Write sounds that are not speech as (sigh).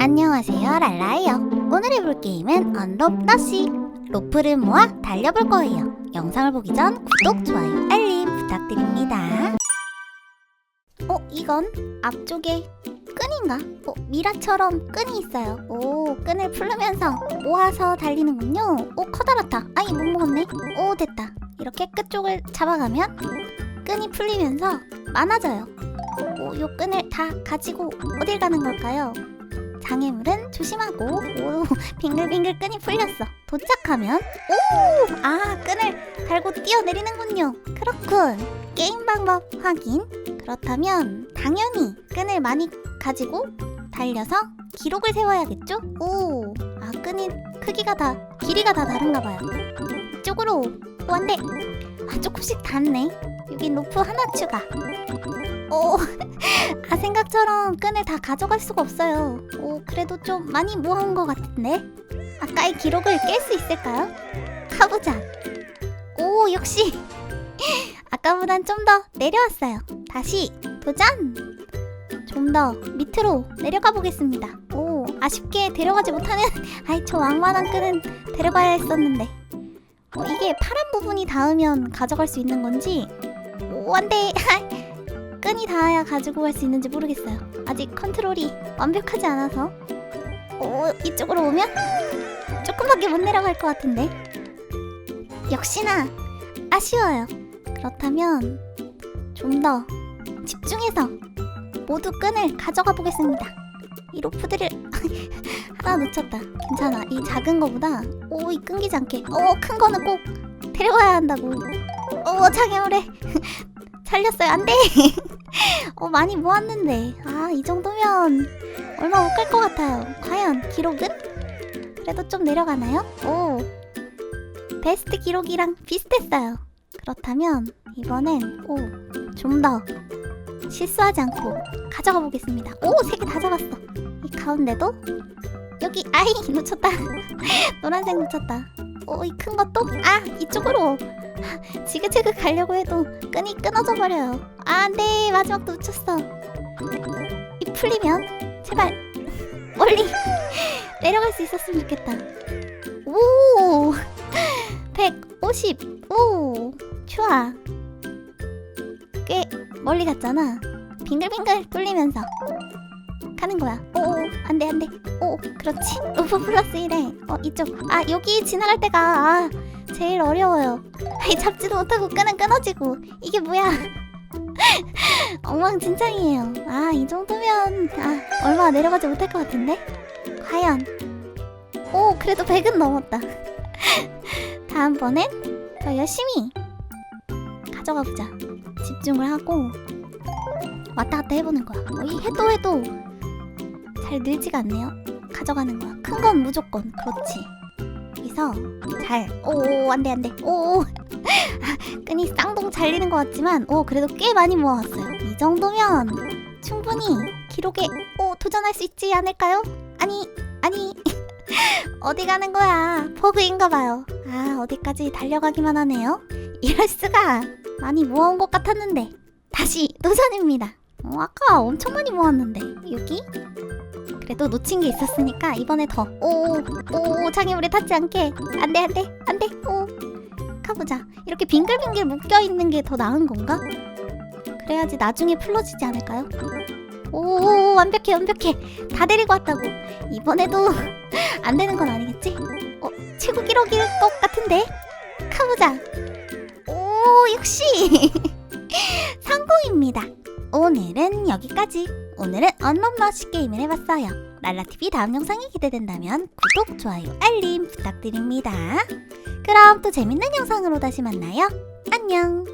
안녕하세요 랄라예요. 오늘 해볼 게임은 언롭 너시 로프를 모아 달려볼 거예요. 영상을 보기 전 구독, 좋아요, 알림 부탁드립니다. 어 이건 앞쪽에 끈인가? 어 미라처럼 끈이 있어요. 오 끈을 풀르면서 모아서 달리는군요. 오 커다랗다. 아이 못 먹었네. 오 됐다. 이렇게 끝쪽을 잡아가면 끈이 풀리면서 많아져요. 오, 요 끈을 다 가지고 어딜 가는 걸까요? 장애물은 조심하고. 오 (laughs) 빙글빙글 끈이 풀렸어. 도착하면 오 아 끈을 달고 뛰어내리는군요. 그렇군. 게임 방법 확인. 그렇다면 당연히 끈을 많이 가지고 달려서 기록을 세워야겠죠? 오 아 끈이 크기가 다 길이가 다 다른가 봐요. 이쪽으로 오 안돼 아 조금씩 닿네 여긴 로프 하나 추가 오 (laughs) 아 생각처럼 끈을 다 가져갈 수가 없어요. 오 그래도 좀 많이 모아온 것 같은데 아까의 기록을 깰 수 있을까요? 가보자. 오 역시 (laughs) 아까보단 좀 더 내려왔어요. 다시 도전. 좀 더 밑으로 내려가 보겠습니다. 오 아쉽게 데려가지 못하는 (laughs) 아이 저 왕만한 끈은 데려가야 했었는데 어, 이게 파란 부분이 닿으면 가져갈 수 있는 건지 오 안돼 끈이 닿아야 가지고 갈 수 있는지 모르겠어요. 아직 컨트롤이 완벽하지 않아서. 오, 이쪽으로 오면 조금밖에 못 내려갈 것 같은데. 역시나 아쉬워요. 그렇다면 좀 더 집중해서 모두 끈을 가져가 보겠습니다. 이 로프들을 (laughs) 하나 놓쳤다. 괜찮아. 이 작은 거보다 오, 이 끊기지 않게. 오, 큰 거는 꼭 데려가야 한다고. 오, 장애물에 (laughs) 살렸어요. 안 돼. (laughs) 어, 많이 모았는데. 아, 이 정도면 얼마 못 갈 것 같아요. 과연 기록은? 그래도 좀 내려가나요? 오. 베스트 기록이랑 비슷했어요. 그렇다면 이번엔 오, 좀 더 실수하지 않고 가져가 보겠습니다. 오, 세 개 다 잡았어. 이 가운데도 여기 아이 (laughs) 놓쳤다. 노란색 놓쳤다. 오, 이 큰 것도 아, 이쪽으로 지그재그 가려고 해도 끈이 끊어져 버려요. 아, 네, 마지막도 놓쳤어. 이 풀리면 제발 멀리 (laughs) 내려갈 수 있었으면 좋겠다. 오, 150. 오, 좋아. 꽤 멀리 갔잖아. 빙글빙글 뚫리면서 가는 거야. 오, 안돼 안돼. 오, 그렇지. (laughs) 오프 플러스 1에 어 이쪽. 아 여기 지나갈 때가 아, 제일 어려워요. 잡지도 못하고 끈은 끊어지고 이게 뭐야? (laughs) 엉망진창이에요. 아 이 정도면 아 얼마 내려가지 못할 것 같은데? 과연? 오 그래도 100은 넘었다. (laughs) 다음번엔 더 열심히 가져가 보자. 집중을 하고 왔다 갔다 해보는 거야. 어, 이 해도 해도 잘 늘지가 않네요. 가져가는 거야. 큰 건 무조건 그렇지. 여기서 잘. 오 안 돼 안 돼. 오 (laughs) 끈이 쌍동 잘리는 것 같지만 오 그래도 꽤 많이 모아왔어요. 이 정도면 충분히 기록에 오 도전할 수 있지 않을까요? 아니 아니 (laughs) 어디 가는 거야? 버그인가 봐요. 아 어디까지 달려가기만 하네요. 이럴 수가 많이 모아온 것 같았는데 다시 도전입니다. 어, 아까 엄청 많이 모았는데 여기 그래도 놓친 게 있었으니까 이번에 더. 오 오 장애물에 닿지 않게. 안 돼 안 돼 안 돼. 오. 가보자. 이렇게 빙글빙글 묶여 있는 게 더 나은 건가? 그래야지 나중에 풀러지지 않을까요? 오 완벽해 완벽해. 다 데리고 왔다고. 이번에도 (laughs) 안 되는 건 아니겠지? 어 최고 기록일 것 같은데? 가보자. 오 역시. (laughs) 성공입니다. 오늘은 여기까지 오늘은 언론러시 게임을 해봤어요. 랄라TV 다음 영상이 기대된다면 구독, 좋아요, 알림 부탁드립니다. 그럼 또 재밌는 영상으로 다시 만나요. 안녕